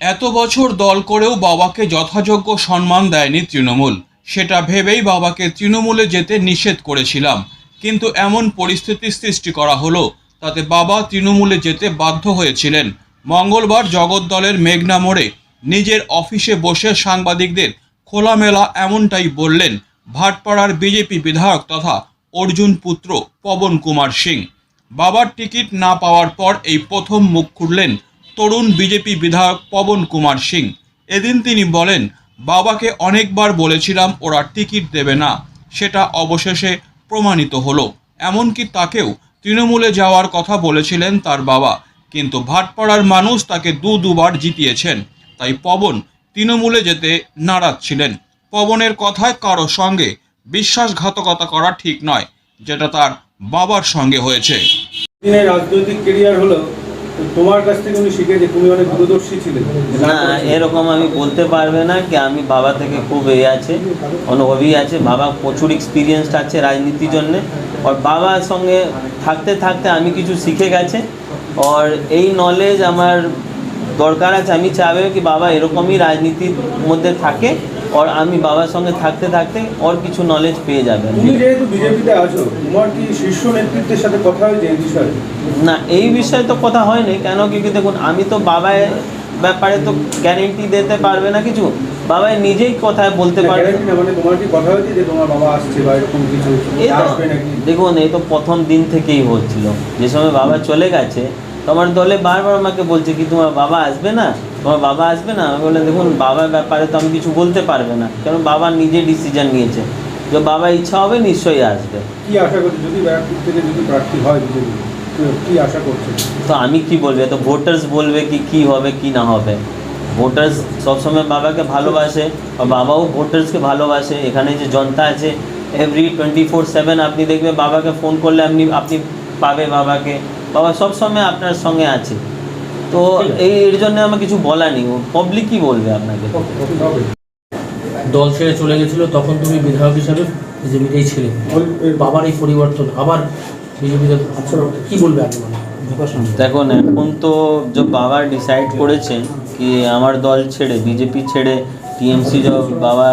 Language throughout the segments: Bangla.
এত বছর দল করেও বাবাকে যথাযোগ্য সম্মান দেয়নি তৃণমূল। সেটা ভেবেই বাবাকে তৃণমূলে যেতে নিষেধ করেছিলাম। কিন্তু এমন পরিস্থিতির সৃষ্টি করা হলো, তাতে বাবা তৃণমূলে যেতে বাধ্য হয়েছিলেন। মঙ্গলবার জগদ্দলের মেঘনা মোড়ে নিজের অফিসে বসে সাংবাদিকদের খোলামেলা এমনটাই বললেন ভাটপাড়ার বিজেপি বিধায়ক তথা অর্জুন পুত্র পবন কুমার সিং। বাবার টিকিট না পাওয়ার পর এই প্রথম মুখ খুললেন তরুণ বিজেপি বিধায়ক পবন কুমার সিং। এদিন তিনি বলেন, বাবাকে অনেকবার বলেছিলাম ওরা টিকিট দেবে না। সেটা অবশেষে প্রমাণিত হলো। এমনকি তাকেও তৃণমূলে যাওয়ার কথা বলেছিলেন তার বাবা। কিন্তু ভাটপাড়ার মানুষ তাকে দু দুবার জিতিয়েছেন। তাই পবন তৃণমূলে যেতে নারাজ ছিলেন। পবনের কথায় কারও সঙ্গে বিশ্বাসঘাতকতা করা ঠিক নয়, যেটা তার বাবার সঙ্গে হয়েছে। রাজনৈতিক কেরিয়ার হলো তোমার কাছ থেকে উনি শিখেছে তুমি অনেক দূরদর্শী ছিলে। না, এরকম আমি বলতে পারবে না কি, আমি বাবা থেকে খুব এ আছে অনুভবী আছে। বাবা প্রচুর এক্সপিরিয়েন্স আছে রাজনীতির জন্যে। আর বাবার সঙ্গে থাকতে থাকতে আমি কিছু শিখে গেছে। আর এই নলেজ আমার দরকার আছে। আমি চাইবে কি বাবা এরকমই রাজনীতির মধ্যে থাকে। আর আমি বাবার সঙ্গে থাকতে থাকতে ওর কিছু নলেজ পেয়ে যাবে। তুমি যেহেতু বিজেপিতে আছো তোমার কি শীর্ষ নেতৃত্বের সাথে কথা হয়েছে এই বিষয়ে না এই বিষয়ে তো কথা হয়নি। কেন কি দেখুন আমি তো বাবার ব্যাপারে তো গ্যারেন্টি দিতে পারবে না কিছু? বাবা নিজেই কথায় বলতে পারবে। মানে কথা দেখুন এই তো প্রথম দিন থেকেই হচ্ছিল। যে সময় বাবা চলে গেছে তোমার দলে বারবার আমাকে বলছে কি তোমার বাবা আসবে না? তোমার বাবা আসবে না? আমি বললাম দেখুন বাবার ব্যাপারে তো আমি কিছু বলতে পারবে না। কারণ বাবা নিজে ডিসিশন নিয়েছে। যে বাবা ইচ্ছা হবে নিশ্চয়ই আসবে। কি আশা করছে? যদি ব্যারাকপুর থেকে যদি প্রার্থী হয় বিজেপি কি আশা করছে? তো আমি কি বলব? তো ভোটার্স বলবে কি কি হবে কি না হবে। ভোটার্স সবসময় বাবাকে ভালোবাসে আর বাবাও ভোটার্সকে ভালোবাসে। এখানে যে জনতা আছে এভরি টোয়েন্টি ফোর সেভেন আপনি দেখবে বাবাকে ফোন করলে আপনি আপনি পাবে বাবাকে। বাবা সবসময় আপনার সঙ্গে আছে। তো এই এর জন্য আমার কিছু বলা নেই। পাবলিক কি বলবে আপনাকে। দল ছেড়ে চলে গেছিল তখন তুমি বিধায়ক হিসাবে বিজেপিতেই ছিলে। বাবার এই পরিবর্তন আবার বিজেপিতে কি বলবে আপনি দেখুন এখন তো যে বাবা ডিসাইড করেছে কি আমার দল ছেড়ে বিজেপি ছেড়ে টিএমসি যে বাবা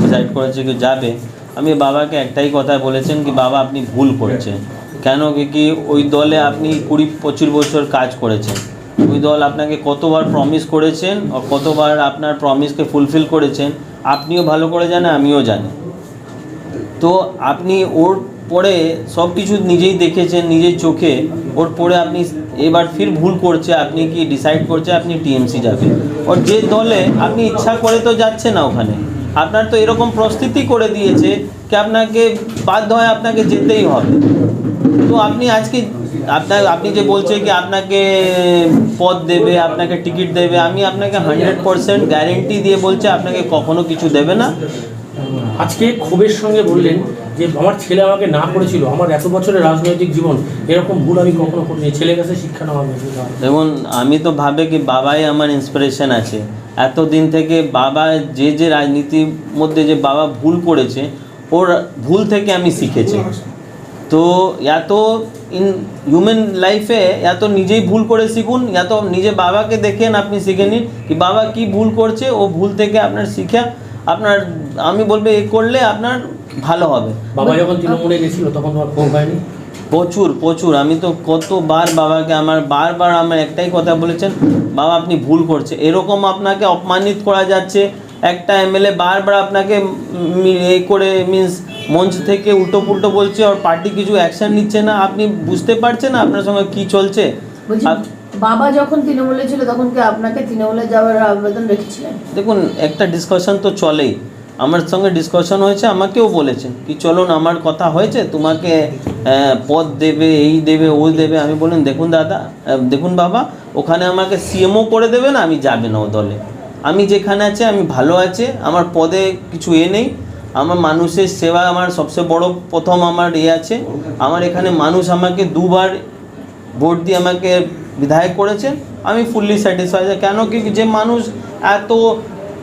ডিসাইড করেছে কি যাবে আমি বাবাকে একটাই কথা বলেছেন কি বাবা আপনি ভুল করছেন। কেন কি কি ওই দলে আপনি কুড়ি পঁচিশ বছর কাজ করেছেন। ওই দল আপনাকে কতবার প্রমিস করেছেন আর কতবার আপনার প্রমিসকে ফুলফিল করেছেন, আপনিও ভালো করে জানেন, আমিও জানি। তো আপনি ওর পরে সব কিছু নিজেই দেখেছেন, নিজের চোখে, ওর পরে আপনি এবার ফির ভুল করছে, আপনি কি ডিসাইড করছে, আপনি টিএমসি যাবেন। ওর যে দলে আপনি ইচ্ছা করে তো যাচ্ছে না ওখানে। আপনার তো এরকম প্রস্তুতি করে দিয়েছে, কি আপনাকে বাধ্য হয় আপনাকে যেতেই হবে। তো আপনি আজকে আপনার আপনি যে বলছে কি আপনাকে পদ দেবে আপনাকে টিকিট দেবে আমি আপনাকে হান্ড্রেড পারসেন্ট গ্যারেন্টি দিয়ে বলছে আপনাকে কখনো কিছু দেবে না। আজকে ক্ষোভের সঙ্গে বললেন যে আমার ছেলে আমাকে না করেছিল আমার এত বছরের রাজনৈতিক জীবন এরকম ভুল আমি কখনো করিনি। ছেলের কাছে শিক্ষা নেওয়া দেখুন আমি তো ভাবে কি বাবাই আমার ইন্সপিরেশন আছে। এতদিন থেকে বাবা যে যে রাজনীতির মধ্যে যে বাবা ভুল করেছে ওর ভুল থেকে আমি শিখেছি। তো এত ইন হিউম্যান লাইফে এত নিজেই ভুল করে শিখুন এত নিজে বাবাকে দেখেন আপনি শিখে নিন কি বাবা কি ভুল করছে ও ভুল থেকে আপনার শিখা আপনার আমি বলব এ করলে আপনার ভালো হবে। বাবা যখন তৃণমূলে গেছিল তখন তোমার ক্ষোভ হয়নি প্রচুর প্রচুর। আমি তো কতবার বাবাকে আমার বারবার আমার একটাই কথা বলেছেন বাবা আপনি ভুল করছে। এরকম আপনাকে অপমানিত করা যাচ্ছে একটা এমএলএ বারবার আপনাকে এই করে মিন্স মঞ্চ থেকে উল্টো পুল্টো বলছে আর পার্টি কিছু অ্যাকশন নিচ্ছে না। আপনি বুঝতে পারছেন না আপনার সঙ্গে কি চলছে? বাবা যখন তৃণমূলে ছিল তখন কি আপনাকে তৃণমূলে যাওয়ার আবেদন রেখেছিলেন? দেখুন একটা ডিসকাশন তো চলেই। আমার সঙ্গে ডিসকাশন হয়েছে আমাকেও বলেছে কি চলুন আমার কথা হয়েছে তোমাকে পদ দেবে এই দেবে ও দেবে। আমি বললাম দেখুন দাদা দেখুন বাবা ওখানে আমাকে সিএমও করে দেবে না আমি যাবে না ও দলে। আমি যেখানে আছে আমি ভালো আছে আমার পদে কিছু এ নেই। আমার মানুষের সেবা আমার সবচেয়ে বড় প্রথম আমার ইয়ে আছে। আমার এখানে মানুষ আমাকে দুবার ভোট দিয়ে আমাকে বিধায়ক করেছেন আমি ফুললি স্যাটিসফাইড কেন কি যে মানুষ এত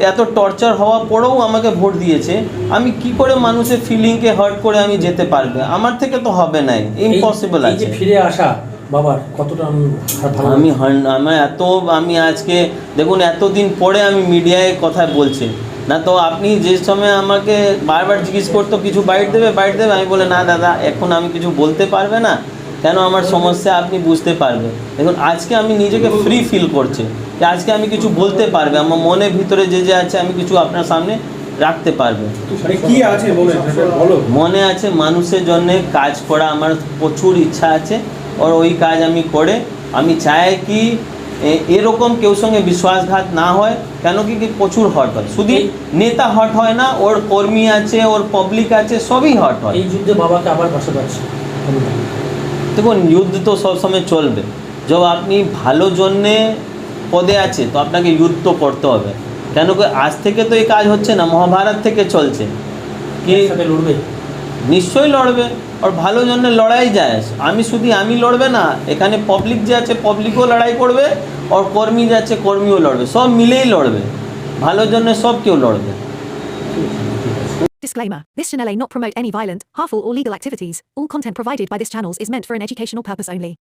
এত টর্চার হওয়া পরেও আমাকে ভোট দিয়েছে। আমি কি করে মানুষের ফিলিংকে হার্ট করে আমি যেতে পারবে? আমার থেকে তো হবে নাই। ইম্পসিবল আছে। ফিরে আসা বাবার কতটা আমি আমি আমার এত আমি আজকে দেখুন এতদিন পরে আমি মিডিয়ায় কথা বলছি। না তো আপনি যে সময় আমাকে বারবার জিজ্ঞেস করতো কিছু বাইট দেবে বাইট দেবে? আমি বলে না দাদা এখন আমি কিছু বলতে পারবে না। কেন আমার সমস্যা আপনি বুঝতে পারবে দেখুন আজকে আমি নিজেকে ফ্রি ফিল করছি। যে আজকে আমি কিছু বলতে পারবে আমার মনের ভিতরে যে যে আছে আমি কিছু আপনার সামনে রাখতে পারবে। মানে কি আছে মনে মনে আছে মানুষের জন্য কাজ করা আমার প্রচুর ইচ্ছা আছে আর ওই কাজ আমি করে আমি চাই কি এরকম কেউ সঙ্গে বিশ্বাসঘাত না হয় কেন কি কি প্রচুর হট হয়। শুধু নেতা হট হয় না ওর কর্মী আছে ওর পাবলিক আছে সবই হট হয়। এই যুদ্ধে বাবাকে আবার পাশে পাচ্ছি দেখুন যুদ্ধ তো সবসময় চলবে। যখন আপনি ভালো জন্যে পদে আছে তো আপনাকে যুদ্ধ তো করতে হবে। কেন কি আজ থেকে তো এই কাজ হচ্ছে না মহাভারত থেকে চলছে। কি লড়বে? নিশ্চয়ই লড়বে আর ভালো জন্য লড়াই যায়। আমি শুধু আমি লড়বে না এখানে পাবলিক যে আছে পাবলিকও লড়াই করবে। আর কর্মী যে আছে কর্মীও লড়বে সব মিলেই লড়বে ভালোর জন্য সব কেউ লড়বে Disclaimer This channel may not promote any violent, harmful, or legal activities. All content provided by this channel is meant for an educational purpose only.